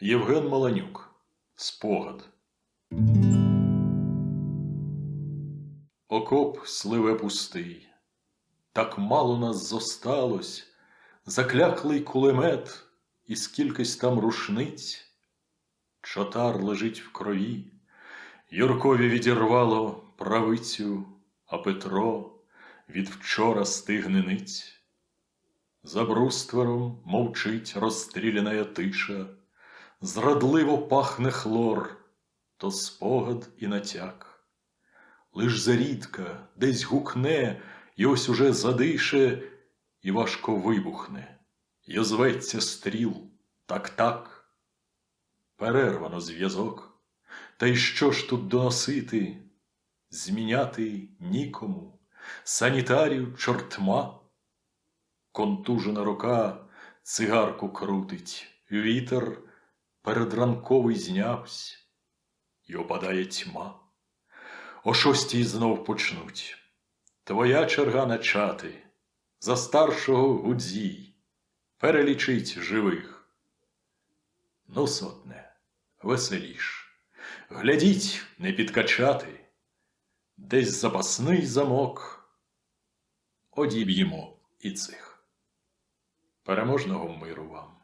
Євген Маланюк. Спогад. Окоп сливе пустий. Так мало нас зосталось, закляклий кулемет і скількись там рушниць. Чотар лежить в крові, Юркові відірвало правицю, а Петро від вчора стигне ниць. За бруствером мовчить розстріляна тиша, зрадливо пахне хлор, то спогад і натяк. Лиш зарідка десь гукне, і ось уже задише, і важко вибухне, і озветься стріл, так-так. Перервано зв'язок. Та й що ж тут доносити? Зміняти нікому, санітарів чортма. Контужена рука цигарку крутить, вітер передранковий знявсь, і опадає тьма. О шостій знов почнуть. Твоя черга начати, за старшого гудзій, перелічить живих. Ну, сотне, веселіш, глядіть, не підкачати, десь запасний замок, одіб'ємо і цих. Переможного миру вам.